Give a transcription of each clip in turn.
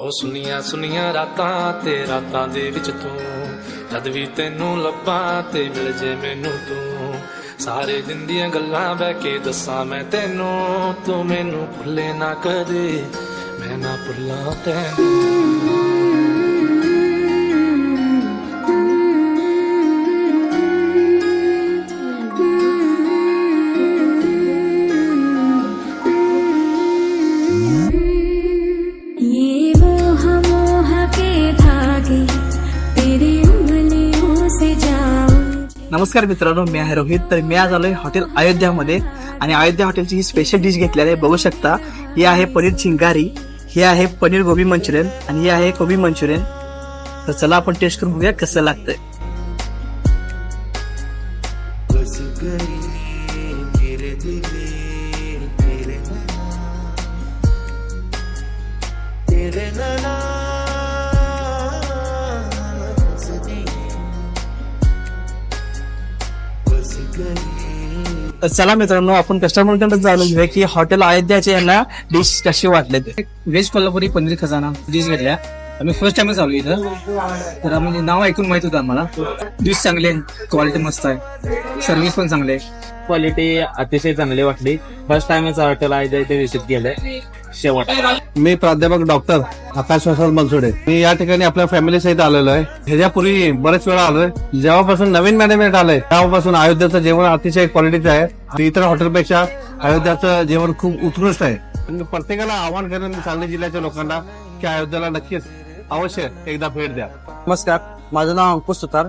ਉਹ ਸੁਨੀਆਂ ਸੁਨੀਆਂ ਰਾਤਾਂ ਤੇ ਰਾਤਾਂ ਦੇ ਵਿੱਚ ਤੂੰ। ਜਦ ਵੀ ਤੈਨੂੰ ਲੱਭਾਂ ਤੇ ਮਿਲ ਜੇ ਮੈਨੂੰ ਤੂੰ। ਸਾਰੇ ਦਿਨ ਦੀਆਂ ਗੱਲਾਂ ਬਹਿ ਕੇ ਦੱਸਾਂ ਮੈਂ ਤੈਨੂੰ। ਤੂੰ ਮੈਨੂੰ ਭੁੱਲੇ ਨਾ ਕਦੇ, ਮੈਂ ਨਾ ਭੁੱਲਾਂ ਤੈਨੂੰ। नमस्कार मित्रांनो मी आहे रोहित. तर मी आज आलोय हॉटेल अयोध्यामध्ये. आणि अयोध्या हॉटेलची ही स्पेशल डिश घेतलेली आहे बघू शकता. ही आहे पनीर चिंगारी ही आहे पनीर गोबी मंचुरियन आणि ही आहे कोबी मंचुरियन. तर चला आपण टेस्ट करून बघूया कसं लागतंय. तर चला मित्रांनो आपण कस्टमरकडे जाणून घेऊया की हॉटेल अयोध्याचे यांना डिश कशी वाटले ते व्हेज कोल्हापुरी पनीर खजाना डिश घेतल्या. आम्ही फर्स्ट टाइमच आलो इथं. तर आम्ही नाव ऐकून माहीत होतं आम्हाला. डिश चांगली आहे क्वालिटी मस्त आहे. सर्व्हिस पण चांगली आहे. क्वालिटी अतिशय चांगली वाटली. फर्स्ट टाइमच हॉटेल आहे इथे विजिट केलंय शेवट. मी प्राध्यापक डॉक्टर आकाश वसंत मनसुडे. मी या ठिकाणी आपल्या फॅमिली सहित आलेलो आहे. ह्याच्यापूर्वी बरेच वेळा आलोय. जेव्हापासून नवीन मॅनेजमेंट आलंय तेव्हापासून अयोध्याचं जेवण अतिशय क्वालिटीचं आहे. आणि इतर हॉटेलपेक्षा अयोध्याचं जेवण खूप उत्कृष्ट आहे. प्रत्येकाला आव्हान करेन सांगली जिल्ह्याच्या लोकांना की अयोध्याला नक्कीच अवश्य एकदा भेट द्या. नमस्कार. माझं नाव अंकुश सुतार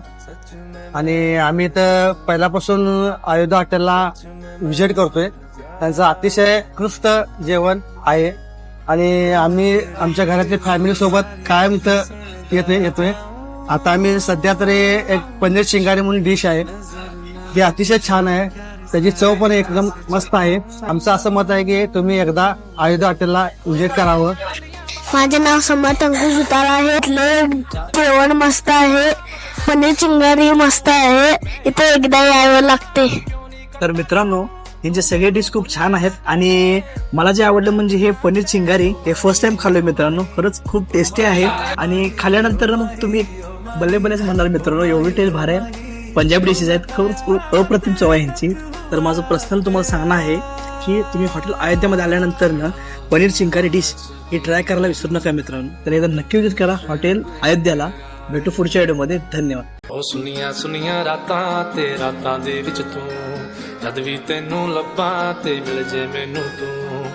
आणि आम्ही इथं पहिल्यापासून अयोध्या हॉटेलला व्हिजिट करतोय. त्यांचं अतिशय उत्कृष्ट जेवण आहे. आणि आम्ही आमच्या घरातल्या फॅमिली सोबत कायम इथं येतोय येतोय. आता आम्ही सध्या तरी एक पनीर शिंगारी म्हणून डिश आहे. ती अतिशय छान आहे. त्याची चव पण एकदम मस्त आहे. आमचं असं मत आहे की तुम्ही एकदा अयोध्या हॉटेलला व्हिजिट करावं. माझे नाव समर्थ अंकुश सुतार आहे. इथलं जेवण मस्त आहे. पनीर चिंगारी मस्त आहे. इथे एकदा यावं लागते. तर मित्रांनो यांचे सगळे डिश खूप छान आहेत. आणि मला जे आवडलं म्हणजे हे पनीर चिंगारी हे फर्स्ट टाइम खाल्लोय मित्रांनो. खरंच खूप टेस्टी आहे. आणि खाल्ल्यानंतर तुम्ही बल्ले बल्लेच म्हणणार मित्रांनो एवढी टेस्ट भारी आहे. पंजाबी डिशेस आहेत. खरंच खूप अप्रतिम चव आहे यांची. तर माझं पर्सनल तुम्हाला सांगणं आहे की तुम्ही हॉटेल अयोध्यामध्ये आल्यानंतर ना पनीर चिंकारी डिश ही ट्राय करायला विसरू नका मित्रांनो. तर एकदा नक्की विजिट करा हॉटेल अयोध्याला. भेटू पुढच्या व्हिडिओमध्ये धन्यवाद. ਉਹ ਸੁਨੀਆਂ ਸੁਨੀਆਂ ਰਾਤਾਂ ਤੇ ਰਾਤਾਂ ਦੇ ਵਿੱਚ ਤੂੰ। ਜਦ ਵੀ ਤੈਨੂੰ ਲੱਭਾਂ ਤੇ ਮਿਲ ਜੇ ਮੈਨੂੰ ਤੂੰ।